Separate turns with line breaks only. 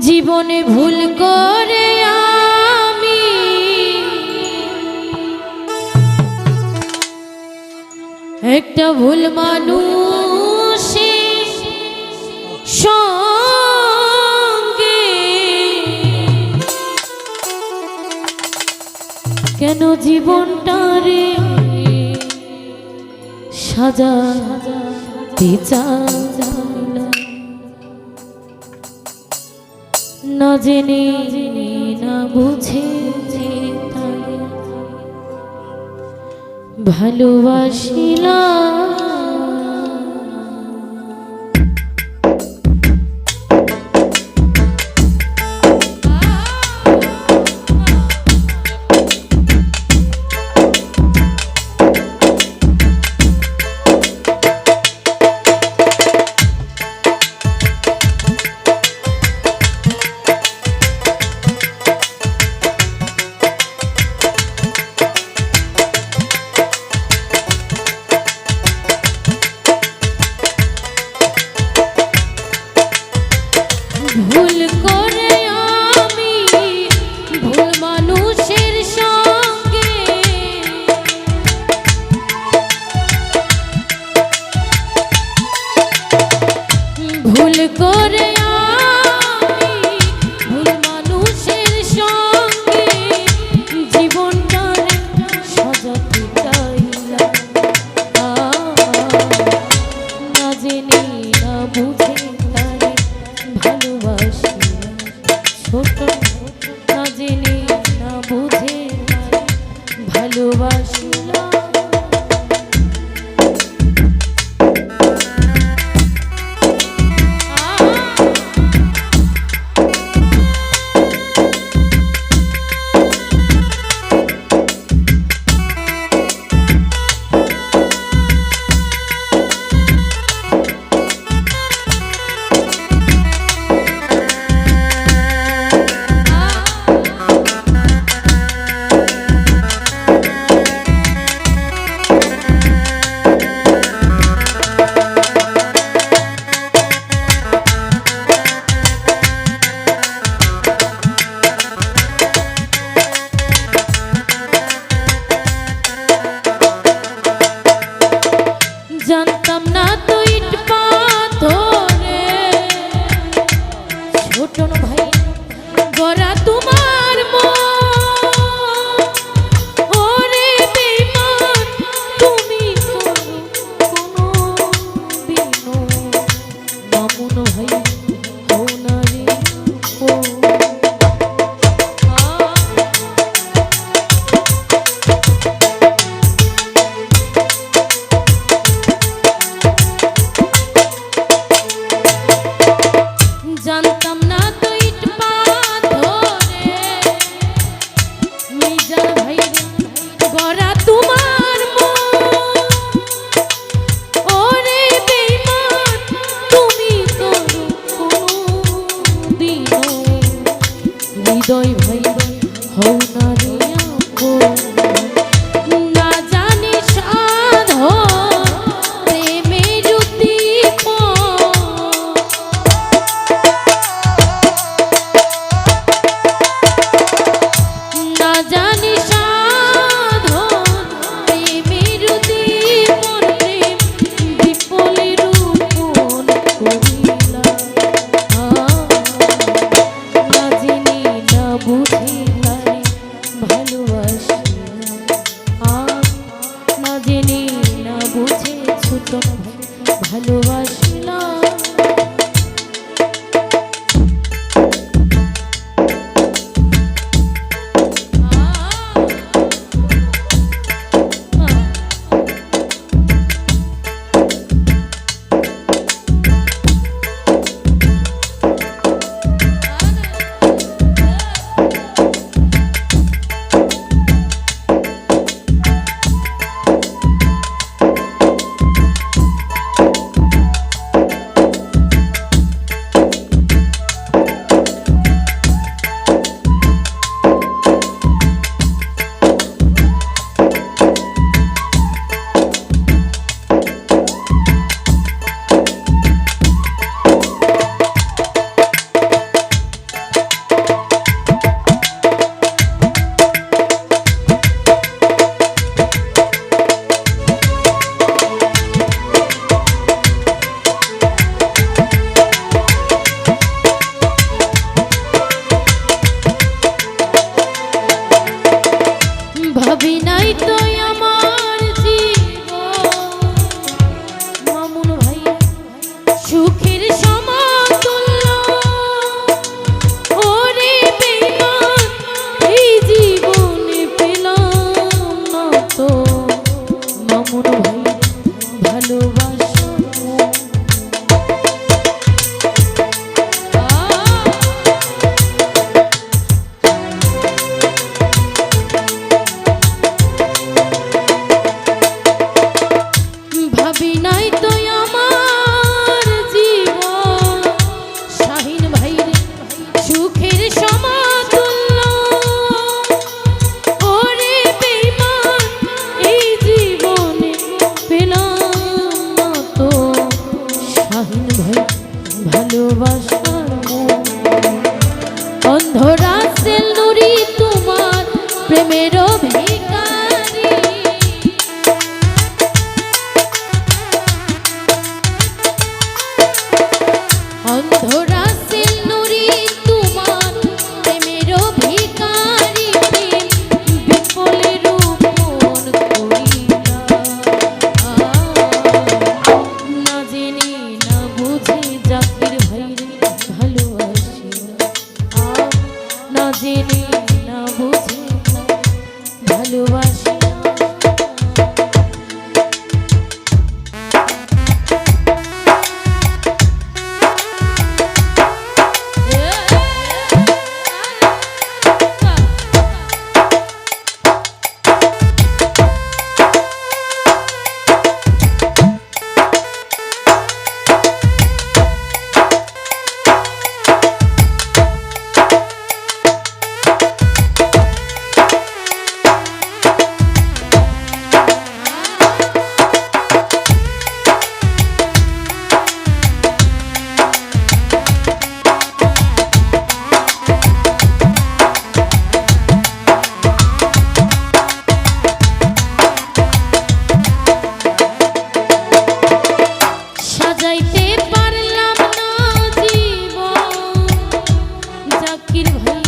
জীবনে ভুল করে আমি একটা ভুল মানুষ সঙ্গে কেন জীবনটা রে সাজা সাজা না জেনে না বুঝে ভালোবাসিলাম 不在。machuquei. প্রেমের ভিকা you.